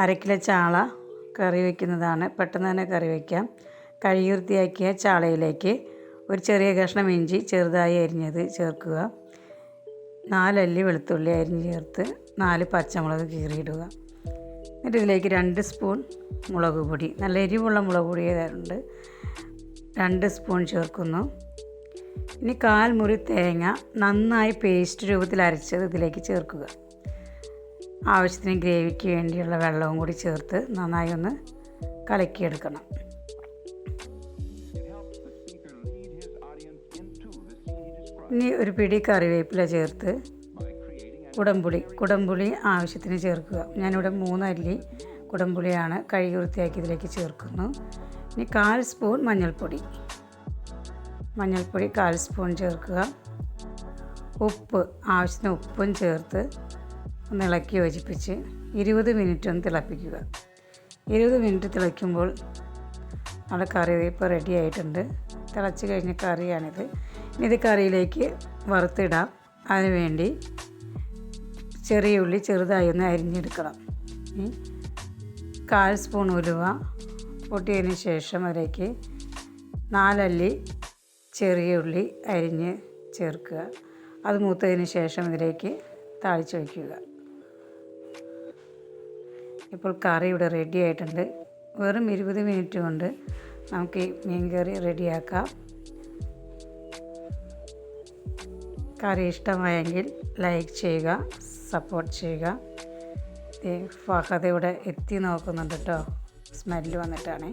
അര കിലോ ചാള കറി വയ്ക്കുന്നതാണ്. പെട്ടെന്ന് തന്നെ കറി വയ്ക്കാം. കഴുകി വൃത്തിയാക്കിയ ചാളയിലേക്ക് ഒരു ചെറിയ കഷ്ണം ഇഞ്ചി ചെറുതായി അരിഞ്ഞത് ചേർക്കുക. നാലല്ലി വെളുത്തുള്ളി അരിഞ്ഞ് ചേർത്ത് നാല് പച്ചമുളക് കീറിയിടുക. എന്നിട്ട് ഇതിലേക്ക് രണ്ട് സ്പൂൺ മുളക് പൊടി നല്ല എരിവുള്ള മുളക് പൊടി ഏതാണ്ട് രണ്ട് സ്പൂൺ ചേർക്കുന്നു. ഇനി കാൽ മുറി തേങ്ങ നന്നായി പേസ്റ്റ് രൂപത്തിൽ അരച്ചത് ഇതിലേക്ക് ചേർക്കുക. ആവശ്യത്തിന് ഗ്രേവിക്ക് വേണ്ടിയുള്ള വെള്ളവും കൂടി ചേർത്ത് നന്നായി ഒന്ന് കലക്കിയെടുക്കണം. ഇനി ഒരു പിടി കറിവേപ്പില ചേർത്ത് കുടംപുളി കുടംപുളി ആവശ്യത്തിന് ചേർക്കുക. ഞാനിവിടെ മൂന്നല്ലി കുടംപുളിയാണ് കഴുകി വൃത്തിയാക്കി ഇതിലേക്ക് ചേർക്കുന്നു. ഇനി കാൽ സ്പൂൺ മഞ്ഞൾപ്പൊടി. മഞ്ഞൾപ്പൊടി കാൽ സ്പൂൺ ചേർക്കുക. ഉപ്പ് ആവശ്യത്തിന് ഉപ്പും ചേർത്ത് ഒന്ന് ഇളക്കി യോജിപ്പിച്ച് ഇരുപത് മിനിറ്റ് ഒന്ന് തിളപ്പിക്കുക. ഇരുപത് മിനിറ്റ് തിളയ്ക്കുമ്പോൾ നമ്മുടെ കറി ഇപ്പോൾ റെഡി ആയിട്ടുണ്ട്. തിളച്ച് കഴിഞ്ഞ കറിയാണിത്. ഇനി ഇത് കറിയിലേക്ക് വറുത്തിടാം. അതിനുവേണ്ടി ചെറിയ ഉള്ളി ചെറുതായി ഒന്ന് അരിഞ്ഞെടുക്കണം. കാൽ സ്പൂൺ ഉലുവ പൊട്ടിയതിന് ശേഷം അതിലേക്ക് നാലല്ലി ചെറിയ ഉള്ളി അരിഞ്ഞ് ചേർക്കുക. അത് മൂത്തതിന് ശേഷം ഇതിലേക്ക് താളിച്ച് വയ്ക്കുക. ഇപ്പോൾ കറി ഇവിടെ റെഡി ആയിട്ടുണ്ട്. വെറും ഇരുപത് മിനിറ്റ് കൊണ്ട് നമുക്ക് ഈ മീൻ കറി റെഡിയാക്കാം കറി ഇഷ്ടമായെങ്കിൽ ലൈക്ക് ചെയ്യുക സപ്പോർട്ട് ചെയ്യുക. ഫഹദ ഇവിടെ എത്തി നോക്കുന്നുണ്ട് കേട്ടോ സ്മെല്ല് വന്നിട്ടാണ്.